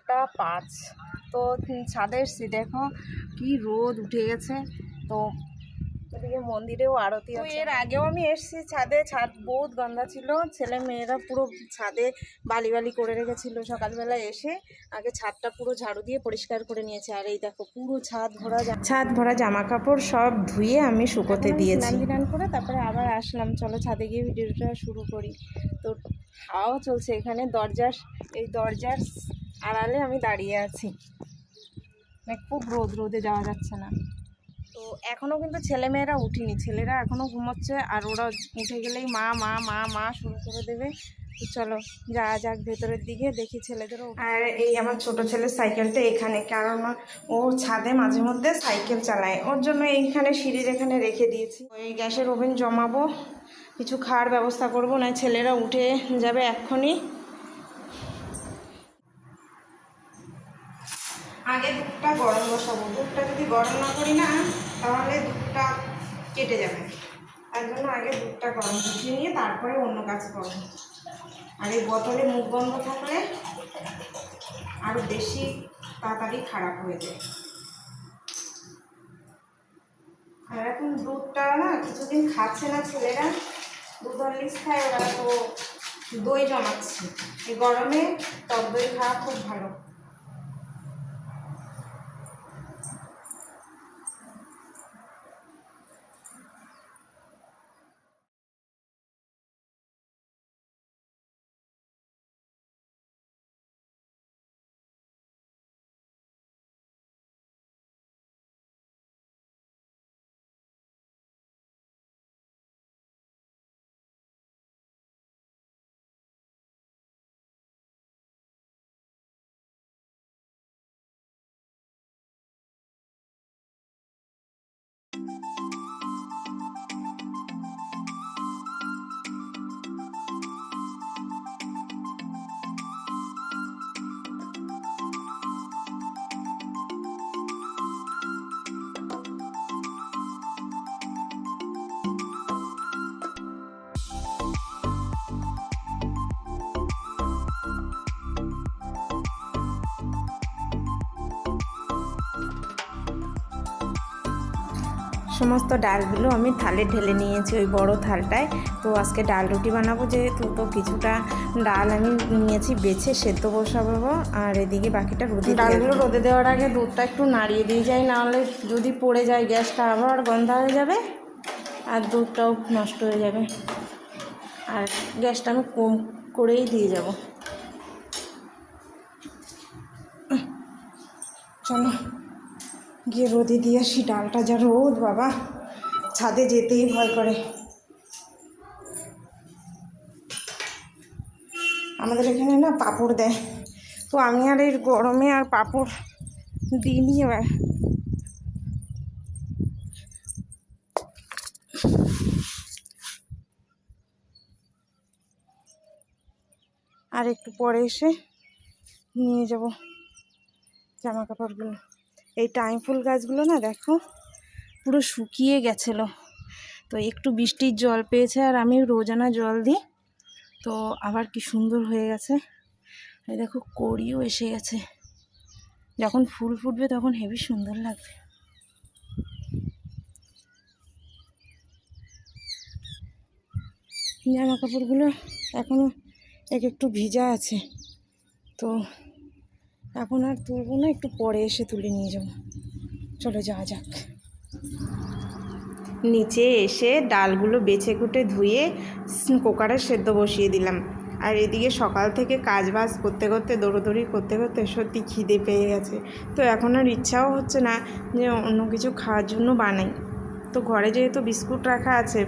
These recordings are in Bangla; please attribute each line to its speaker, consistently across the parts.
Speaker 1: আটটা পাঁচ। তো ছাদে এসছি দেখো কি রোদ উঠে গেছে। তো ওদিকে মন্দিরেও আরতি আছে। এর আগেও আমি এসেছি ছাদে। ছাদ বহুত গন্ধা ছিল। ছেলে মেয়েরা পুরো ছাদে বালি বালি করে রেখেছিল সকালবেলা এসে। আগে ছাদটা পুরো ঝাড়ু দিয়ে পরিষ্কার করে নিয়েছে। আর এই দেখো পুরো ছাদ ভরা ছাদ ভরা জামা কাপড় সব ধুয়ে আমি শুকোতে দিয়েছি। স্নান করে তারপরে আবার আসলাম। চলো ছাদে গিয়ে ভিডিওটা শুরু করি। তো হাওয়াও চলছে এখানে। দরজার এই দরজার আড়ালে আমি দাঁড়িয়ে আছি। মানে খুব রোদ, রোদে যাওয়া যাচ্ছে না। তো এখনও কিন্তু ছেলেমেয়েরা উঠিনি। ছেলেরা এখনও ঘুমোচ্ছে আর ওরা উঠে গেলেই মা মা মা মা শুরু করে দেবে। তো চলো, যাওয়া যাক ভেতরের দিকে, দেখি ছেলেদেরও আর এই আমার ছোট ছেলের সাইকেলটা এখানে, কারণ ও ছাদে মাঝে মধ্যে সাইকেল চালায়। ওর জন্য এইখানে সিঁড়ির এখানে রেখে দিয়েছি। ওই গ্যাসের ওভেন জমাবো, কিছু খাওয়ার ব্যবস্থা করব না ছেলেরা উঠে যাবে এক্ষুনি। আগে দুধটা গরম বসাবো। দুধটা যদি গরম না করি না, তাহলে দুধটা কেটে যাবে। তার জন্য আগে দুধটা গরম বসিয়ে নিয়ে তারপরে অন্য কাজ করব। আর এই বোতলে মুখ বন্ধ থাকলে আরও বেশি তাড়াতাড়ি খারাপ হয়ে যায়। আর এখন দুধটা না, কিছুদিন খাচ্ছে না ছেলেরা। দুধ হরলিক্স খায় ওরা, তো দই জমাচ্ছে। এই গরমে টক দই খাওয়া খুব ভালো। সমস্ত ডালগুলো আমি থালে ঢেলে নিয়েছি ওই বড় থালটায়। তো আজকে ডাল রুটি বানাবো যেহেতু তো কিছুটা ডাল আমি নিয়েছি বেছে সেদ্ধ বসাবো আর এদিকে বাকিটা রোদে ডালগুলো রোদে দেওয়ার আগে দুধটা একটু নাড়িয়ে দিয়ে যাই নাহলে যদি পড়ে যায় গ্যাসটা আবার গন্ধা হয়ে যাবে আর দুধটাও নষ্ট হয়ে যাবে। আর গ্যাসটা আমি কম করেই দিয়ে যাব। চলো। গিয়ে রোদে দিয়ে আসি, ডালটা যা রোদ বাবা। ছাদে যেতেই ভয় করে। আমাদের এখানে না পাঁপড় দেয়। তো আমি আর এই গরমে আর পাঁপড় দিইনি এবার। আর একটু পরে এসে নিয়ে যাব জামা কাপড়গুলো এই টাইম ফুল গাছগুলো না দেখো, পুরো শুকিয়ে গেছিল। তো একটু বৃষ্টির জল পেয়েছে আর আমি রোজানা জল দিই। তো আবার কি সুন্দর হয়ে গেছে। এই দেখো কড়িও এসে গেছে। যখন ফুল ফুটবে তখন হেভি সুন্দর লাগবে। জামা কাপড়গুলো এখনও এক একটু ভিজা আছে। তো এখন আর তুলবো না, একটু পরে এসে তুলে নিয়ে যাব। চলো যাওয়া যাক। নিচে এসে ডালগুলো বেছে কুটে ধুয়ে কুকারে সেদ্ধ বসিয়ে দিলাম। আর এদিকে সকাল থেকে কাজ বাজ করতে করতে, দৌড়োদৌড়ি করতে করতে সত্যি খিদে পেয়ে গেছে। তো এখন আর ইচ্ছাও হচ্ছে না যে অন্য কিছু খাওয়ার জন্য বানাই। তো ঘরে যেহেতু বিস্কুট রাখা আছে,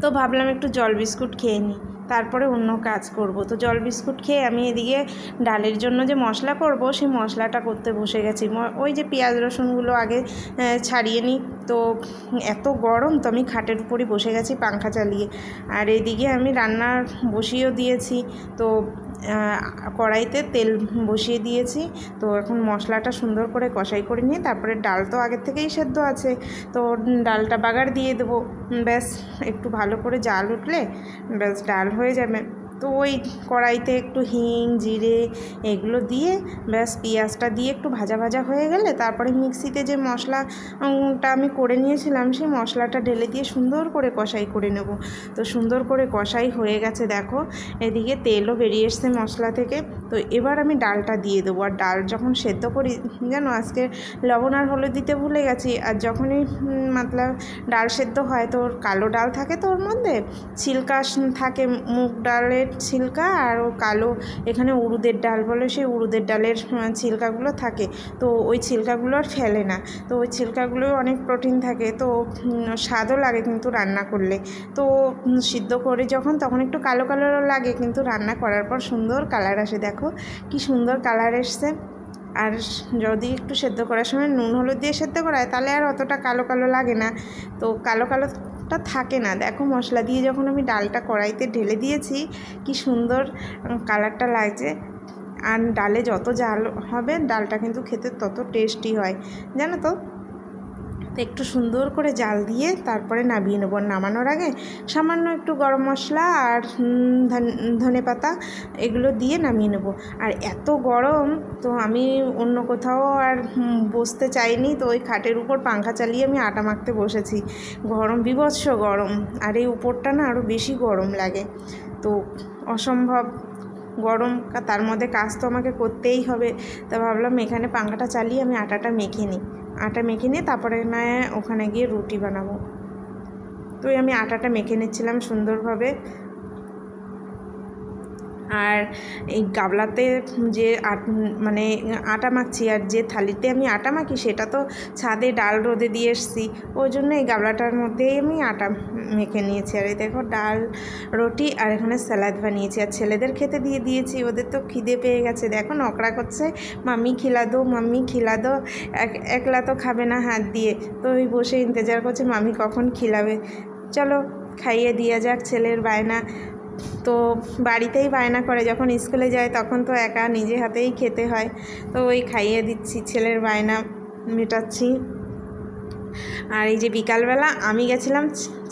Speaker 1: তো ভাবলাম একটু জল বিস্কুট খেয়ে নিই। তারপরে অন্য কাজ করব। তো জল বিস্কুট খেয়ে আমি এদিকে ডালের জন্য যে মশলা করব, সেই মশলাটা করতে বসে গেছি। ওই যে পেঁয়াজ রসুনগুলো আগে ছাড়িয়ে নিই। তো এত গরম তো আমি খাটের উপরই বসে গেছি, পাংখা চালিয়ে। আর এদিকে আমি রান্নার বসিয়েও দিয়েছি। তো কড়াইতে তেল বসিয়ে দিয়েছি। তো এখন মশলাটা সুন্দর করে কষাই করে নিয়ে তারপরে ডাল তো আগের থেকেই সেদ্ধ আছে। তো ডালটা বাগার দিয়ে দেবো। ব্যাস, একটু ভালো করে জাল উঠলে ব্যাস, ডাল হয়ে যাবে। তো ওই কড়াইতে একটু হিং জিরে এগুলো দিয়ে ব্যাস পেঁয়াজটা দিয়ে একটু ভাজা ভাজা হয়ে গেলে তারপরে মিক্সিতে যে মশলাটা আমি করে নিয়েছিলাম সেই মশলাটা ঢেলে দিয়ে সুন্দর করে কষাই করে নেব। তো সুন্দর করে কষাই হয়ে গেছে দেখো এদিকে তেলও বেরিয়ে এসছে মশলা থেকে। তো এবার আমি ডালটা দিয়ে দেবো। আর ডাল যখন সেদ্ধ করি জানো আজকে লবণ আর হলুদ দিতে ভুলে গেছি। আর যখনই উম, মতলব ডাল সেদ্ধ হয় তো কালো ডাল থাকে তো ওর মধ্যে ছিলকা থাকে মুগ ডালের ছিলকা আর ও কালো এখানে উড়ুদের ডাল বলে, সেই উড়ুদের ডালের ছিলকাগুলো থাকে। তো ওই ছিলকাগুলো আর ফেলে না। তো ওই ছিলকাগুলো অনেক প্রোটিন থাকে। তো স্বাদও লাগে কিন্তু রান্না করলে। তো সিদ্ধ করে যখন, তখন একটু কালো কালো লাগে, কিন্তু রান্না করার পর সুন্দর কালার আসে। দেখো, কি সুন্দর কালার এসছে। আর যদি একটু সেদ্ধ করার সময় নুন হলুদ দিয়ে সেদ্ধ করায়, তাহলে আর অতটা কালো কালো লাগে না। তো কালো কালো কালোটা থাকে না। দেখো মশলা দিয়ে যখন আমি ডালটা কড়াইতে ঢেলে দিয়েছি, কি সুন্দর কালারটা লাগছে। আর ডালে যত জাল হবে, ডালটা কিন্তু খেতে তত টেস্টি হয়। জানো তো? তো একটু সুন্দর করে জাল দিয়ে তারপরে নামিয়ে নেব। নামানোর আগে সামান্য একটু গরম মশলা আর ধন- পাতা এগুলো দিয়ে নামিয়ে নেব। আর এত গরম তো আমি অন্য কোথাও আর বসতে চাইনি। তো ওই খাটের উপর পাংখা চালিয়ে আমি আটা মাখতে বসেছি। গরম, বিভৎস গরম। আর এই উপরটা না আরও বেশি গরম লাগে। তো অসম্ভব গরম তার মধ্যে কাজ তো আমাকে করতেই হবে। তা ভাবলাম এখানে পাংখাটা চালিয়ে আমি আটাটা মেখে নিই। আটা মেখে নিয়ে তারপরে না ওখানে গিয়ে রুটি বানাবো। তো আমি আটাটা মেখে নিচ্ছিলাম সুন্দরভাবে। আর এই গাবলাতে যে আট মানে আটা মাখছি আর যে থালিতে আমি আটা মাখি সেটা তো ছাদে ডাল রোদে দিয়ে এসছি। ওই জন্য এই গাবলাটার মধ্যেই আমি আটা মেখে নিয়েছি। আর এই দেখো ডাল, রুটি আর এখানে স্যালাড বানিয়েছি। আর ছেলেদের খেতে দিয়ে দিয়েছি, ওদের তো খিদে পেয়ে গেছে। দেখো নকরা করছে, মাম্মি খিলা দো, মাম্মি খিলা দো। এক, একলা তো খাবে না হাত দিয়ে। তো ওই বসে ইন্তজার করছে মামি কখন খিলাবে? চলো খাইয়ে দিয়া যাক ছেলের বায়না। তো বাড়িতেই বায়না করে, যখন স্কুলে যায় তখন তো একা নিজে হাতেই খেতে হয়। তো ওই খাইয়ে দিচ্ছি, ছেলের বায়না মেটাচ্ছি। আর এই যে বিকালবেলা আমি গেছিলাম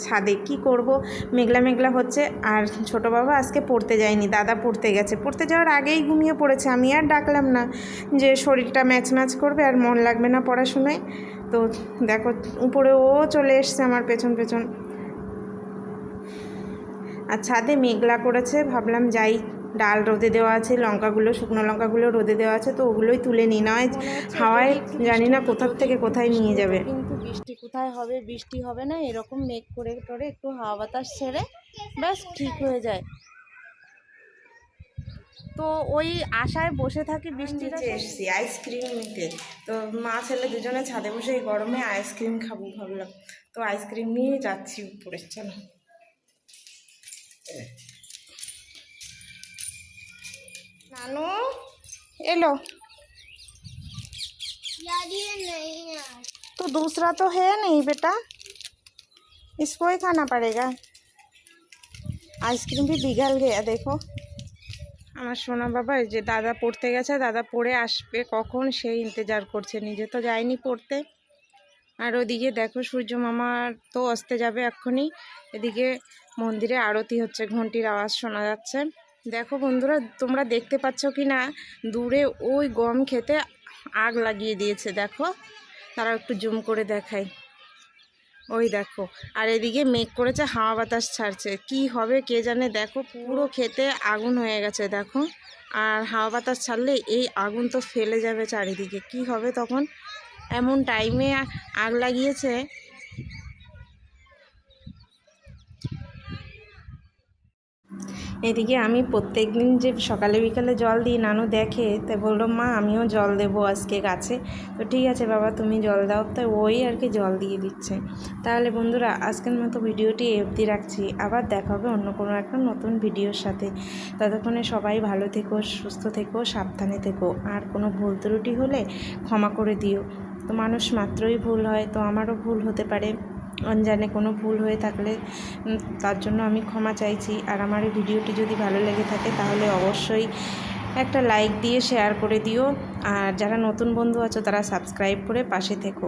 Speaker 1: ছাদে, কি করব? মেঘলা মেঘলা হচ্ছে। আর ছোট বাবা আজকে পড়তে যায়নি, দাদা পড়তে গেছে। পড়তে যাওয়ার আগেই ঘুমিয়ে পড়েছে, আমি আর ডাকলাম না যে শরীরটা ম্যাচ ম্যাচ করবে আর মন লাগবে না পড়াশোনায়। তো দেখো, উপরে ও চলে এসছে আমার পেছন পেছন। আর ছাদে মেঘলা করেছে ভাবলাম যাই। ডাল রোদে দেওয়া আছে লঙ্কাগুলো শুকনো লঙ্কাগুলো রোদে দেওয়া আছে তো ওগুলোই তুলে নিই। নয় হাওয়ায় জানি না কোথার থেকে কোথায় নিয়ে যাবে।
Speaker 2: কিন্তু বৃষ্টি কোথায় হবে বৃষ্টি হবে না এরকম মেঘ করে টরে একটু হাওয়া বাতাস ছেড়ে ব্যাস ঠিক হয়ে যায়। তো ওই আশায় বসে থাকি বৃষ্টিটা
Speaker 1: এসছি আইসক্রিম নিতে তো মা ছেলে দুজনে ছাদে বসে এই গরমে আইসক্রিম খাব ভাবলাম। তো আইসক্রিম নিয়ে যাচ্ছি উপরে চলো। নানু এলো तो दूसरा तो है नहीं बेटा इसको ही खाना पड़ेगा आइसक्रीम भी पिघल गया देखो আমার সোনা বাবা এই যে দাদা পড়তে গেছে দাদা পড়ে আসবে কখন সেই ইন্তজার করছে নিজে তো যায়নি পড়তে আর ওদিকে দেখো সূর্য মামার তো আসতে যাবে এক্ষুনি। এদিকে মন্দিরে আরতি হচ্ছে, ঘন্টির আওয়াজ শোনা যাচ্ছে। দেখো বন্ধুরা, তোমরা দেখতে পাচ্ছ কি না দূরে ওই গম খেতে আগ লাগিয়ে দিয়েছে, দেখো। তারা একটু জুম করে দেখাই। ওই দেখো, আর এদিকে মেঘ করেছে, হাওয়া বাতাস ছাড়ছে। কি হবে কে জানে? দেখো পুরো খেতে আগুন হয়ে গেছে, দেখো। আর হাওয়া বাতাস ছাড়লে এই আগুন তো ফেলে যাবে চারিদিকে। কি হবে তখন? এমন টাইমে আগ লাগিয়েছে। এদিকে আমি প্রত্যেক দিন যে সকালে বিকালে জল দিই, নানু দেখে, তো বলল, মা, আমিও জল দেবো আজকে গাছে। তো ঠিক আছে, বাবা, তুমি জল দাও। তো ওই আর কি জল দিয়ে দিচ্ছে। তাহলে বন্ধুরা, আজকের মতো ভিডিওটি অবধি রাখছি। আবার দেখা হবে অন্য কোনো একটা নতুন ভিডিওর সাথে। ততক্ষণে সবাই ভালো থেকো, সুস্থ থেকো, সাবধানে থেকো। আর কোনো ভুল ত্রুটি হলে ক্ষমা করে দিও। তো মানুষ মাত্রই ভুল হয়, তো আমারও ভুল হতে পারে। অনজানে কোনো ভুল হয়ে থাকলে তার জন্য আমি ক্ষমা চাইছি। আর আমার এই ভিডিওটি যদি ভালো লেগে থাকে, তাহলে অবশ্যই একটা লাইক দিয়ে শেয়ার করে দিও। আর যারা নতুন বন্ধু আছো, তারা সাবস্ক্রাইব করে পাশে থেকো।